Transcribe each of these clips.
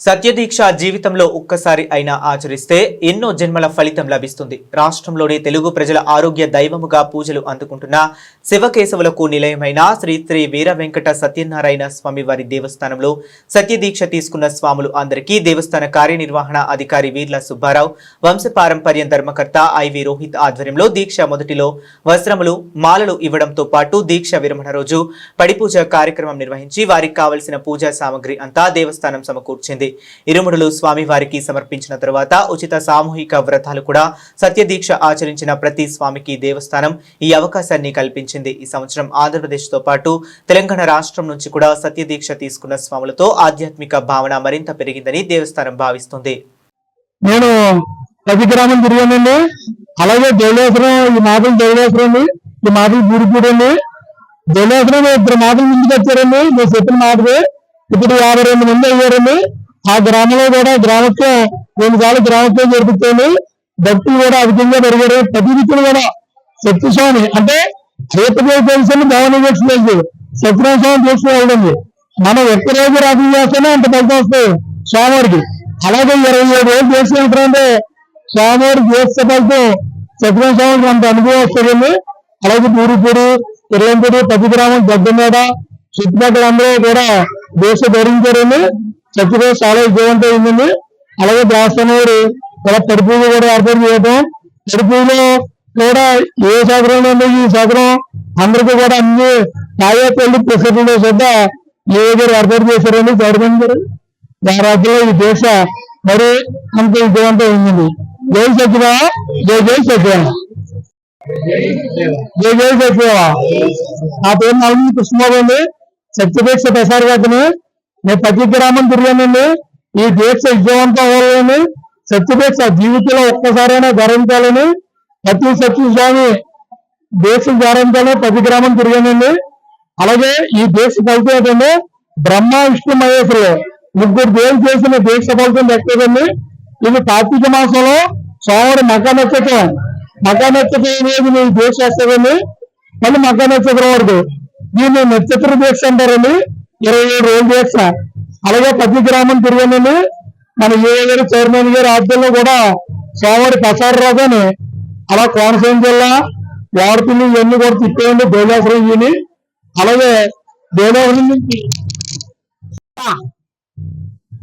సత్యదీక్ష జీవితంలో ఒక్కసారి అయినా ఆచరిస్తే ఎన్నో జన్మల ఫలితం లభిస్తుంది. రాష్ట్రంలోని తెలుగు ప్రజల ఆరోగ్య దైవముగా పూజలు అందుకుంటున్న శివకేశవులకు నిలయమైన శ్రీ శ్రీ వీర వెంకట సత్యనారాయణ స్వామి వారి దేవస్థానంలో సత్యదీక్ష తీసుకున్న స్వాములు అందరికీ దేవస్థాన కార్యనిర్వహణ అధికారి వీర్ల సుబ్బారావు వంశపారంపర్యం ధర్మకర్త ఐవి రోహిత్ ఆధ్వర్యంలో దీక్ష మొదటిలో వస్త్రములు మాలలు ఇవ్వడంతో పాటు దీక్ష విరమణ రోజు పడిపూజ కార్యక్రమం నిర్వహించి వారికి కావలసిన పూజా సామగ్రి అంతా దేవస్థానం సమకూర్చింది. జరుగుతుంది ఇరుముడులు స్వామివారికి సమర్పించిన తరువాత ఉచిత సామూహిక వ్రతాలు కూడా సత్యదీక్ష ఆచరించిన ప్రతి స్వామికి దేవస్థానం ఈ అవకాశాన్ని కల్పించింది. ఈ సంవత్సరం ఆంధ్రప్రదేశ్తో పాటు తెలంగాణ రాష్ట్రం నుంచి కూడా సత్యదీక్ష తీసుకున్న స్వాములతో ఆధ్యాత్మిక భావన మరింత పెరిగిందని దేవస్థానం భావిస్తుంది. నేను ప్రతి గ్రామం తిరిగానండి. అలాగే దేవలేశ్వరం ఈ మాటలు దేవలేశ్వరం ఈ మాటలు గుడిపూడి అండి ఇద్దరు మాటలు ముందుకు వచ్చారండి. నేను చెప్పిన మాటలు ఇప్పుడు యాభై రెండు మంది అయ్యారండి. ఆ గ్రామంలో కూడా గ్రామత్వం రెండు సార్లు గ్రామత్వం జరిపించండి భక్తులు కూడా అధికంగా పెరిగారు. ప్రతినిధులు దిక్కులు కూడా సత్యస్వామి అంటే అయ్యప్ప తెలుసు భవనం చేసి సత్యనారాయణ స్వామి తీసుకువెళ్ళండి మనం ఒక్క రోజు రాత్రి చేస్తేనే అంత ఫలితం వస్తుంది స్వామివారికి. అలాగే ఇరవై ఏడు రోజులు చేసినట్టు స్వామివారి చేస్తే ఫలితం సత్యనారాయణ స్వామికి అంత అనుభవం వస్తుందండి. అలాగే పూరిపూడి ఇర్లంపూడి ప్రతి గ్రామం దగ్గర మీద చుట్టుపక్కల అందరూ కూడా దేశ ధరించారండి. చర్చిలో చాలా విజయవంతం అయిందండి. అలాగే దేవస్థానం వారు కూడా తడుపులు కూడా ఏర్పాటు చేయడం తడుపులో కూడా ఏ సౌకర్యం ఉంది ఈ సౌకర్యం అందరికీ కూడా అన్ని తాయేపల్లి ప్రసిద్ధంలో చూద్ద ఏ గారు ఏర్పాటు చేశారండి. గవర్నమెంట్ గారు దాని రాజ్యంలో ఈ దేశ మరి అంత విజయవంతం అయింది జై సత్యవా జై జై సత్యవా జై జై సత్యవా నా పేరు నల్మి కృష్ణబాబు అండి. ప్రసార్ గారిని నేను ప్రతి గ్రామం తిరిగానండి. ఈ దీక్ష విజయవంతం అవ్వాలని సత్యదీక్ష జీవితంలో ఒక్కసారైనా ధరించాలని ప్రతి సత్యస్వామి దీక్ష ధరించాలని ప్రతి గ్రామం తిరిగానండి. అలాగే ఈ దీక్ష ఫలితం ఏంటంటే బ్రహ్మ విష్ణు మహేశ్వరులు ముగ్గురు దేవులు చేసిన దీక్ష ఫలితం లెక్కదండి ఇది కార్తీక మాసంలో సోమవారం మక నక్షత్రం. మక నక్షత్రం అనేది నేను దీక్ష వస్తుందండి మళ్ళీ మక నక్షత్రం వరకు దీన్ని నక్షత్ర దీక్ష అంటారండి. ఇరవై ఏడు రోజులు చేస్తా. అలాగే ప్రతి గ్రామం తిరిగానండి మన ఏ గారు చైర్మన్ గారి ఆధ్వర్యంలో కూడా సోమవారి ప్రసాదరావు అని అలా కోనసీమ జిల్లా వాడుతున్న ఇవన్నీ కూడా తిప్పేయండి బేలాసురం ఇవన్నీ అలాగే బేలాసురం నుంచి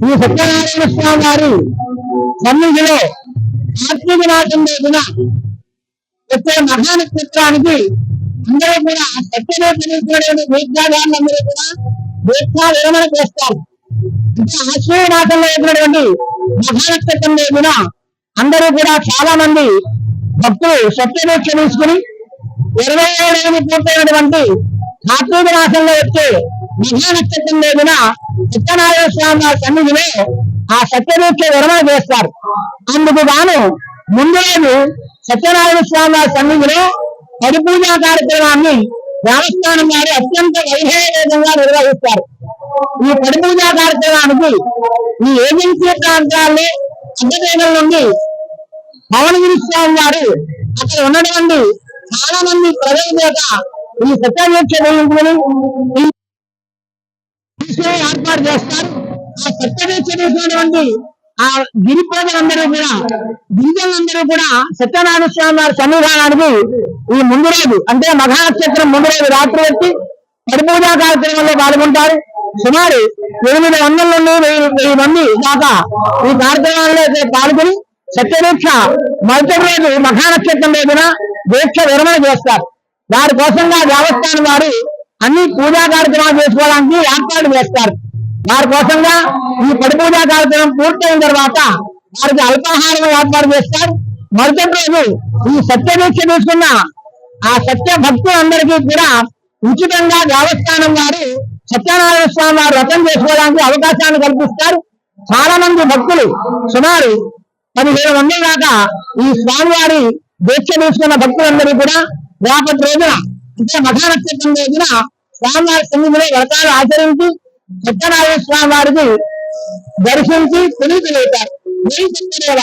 ఈ సత్యనారాయణ స్వామి గారి సన్నిధిలో కార్తీక నాటం రోజున వచ్చే మహానక్షత్రానికి అందరూ కూడా సత్యమే తెలియకూడని దీక్షాగారులందరూ కూడా దీక్షా విరమణ చేస్తారు అంటే ఆశ్రయ నాటంలో వచ్చినటువంటి మహానక్షత్రం రోజున అందరూ కూడా చాలా మంది భక్తులు సత్యదీక్ష తీసుకుని ఇరవై ఏడు పూర్తయినటువంటి కార్తీక మాసంలో వచ్చే మహా నక్షత్రం సత్యనారాయణ స్వామి వారి సన్నిధిలో ఆ సత్యదీక్ష విరమణ చేస్తారు. అందుకు గాను ముందు రోజు సత్యనారాయణ స్వామి వారి సన్నిధిలో పరిపూజా కార్యక్రమాన్ని దేవస్థానం వారు అత్యంత వైభవేదంగా నిర్వహిస్తారు. ఈ పరిపూజా కార్యక్రమానికి ఈ ఏజెన్సీ ప్రాంతాన్ని అడ్డదేగల నుండి పవనగిరి స్వామి వారు అక్కడ ఉన్నటువంటి చాలా మంది ప్రజల చేత ఈ సత్యాధ్యక్ష ఏర్పాటు చేస్తారు. ఆ సత్యాధ్యక్ష చేసినటువంటి ఆ గిరి ప్రజలందరూ కూడా గిరిజనులందరూ కూడా సత్యనారాయణ స్వామి వారి సన్నిధానానికి ఈ ముందు రోజు అంటే మఘానక్షత్రం ముందు రోజు రాత్రి వచ్చి పరిపూజా కార్యక్రమంలో పాల్గొంటారు. సుమారు ఎనిమిది వందల నుండి వెయ్యి మంది దాకా ఈ కార్యక్రమాల్లో పాల్గొని సత్యదీక్ష మరుసటి రోజు మఘానక్షత్రం రోజున దీక్ష విరమణ చేస్తారు. దాని కోసంగా దేవస్థానం వారు అన్ని పూజా కార్యక్రమాలు చేసుకోవడానికి ఏర్పాటు చేస్తారు. వారి కోసంగా ఈ పడి పూజా కార్యక్రమం పూర్తయిన తర్వాత వారికి అల్పాహారం ఏర్పాటు చేస్తారు. మరుసటి రోజు ఈ సత్యదీక్ష తీసుకున్న ఆ సత్య భక్తులందరికీ కూడా ఉచితంగా దేవస్థానం వారు సత్యనారాయణ స్వామి వారు వ్రతం చేసుకోవడానికి అవకాశాన్ని కల్పిస్తారు. చాలా మంది భక్తులు సుమారు పదిహేను మంది దాకా ఈ స్వామివారి దీక్ష తీసుకున్న భక్తులందరూ కూడా రేపటి రోజున అంటే మఠానక్షత్రం రోజున స్వామివారి సన్నిధిలో వ్రతాలు ఆచరించి సత్యనారాయణ స్వామి వారికి దర్శించి పునీతులవుతారు. జై సత్యదేవ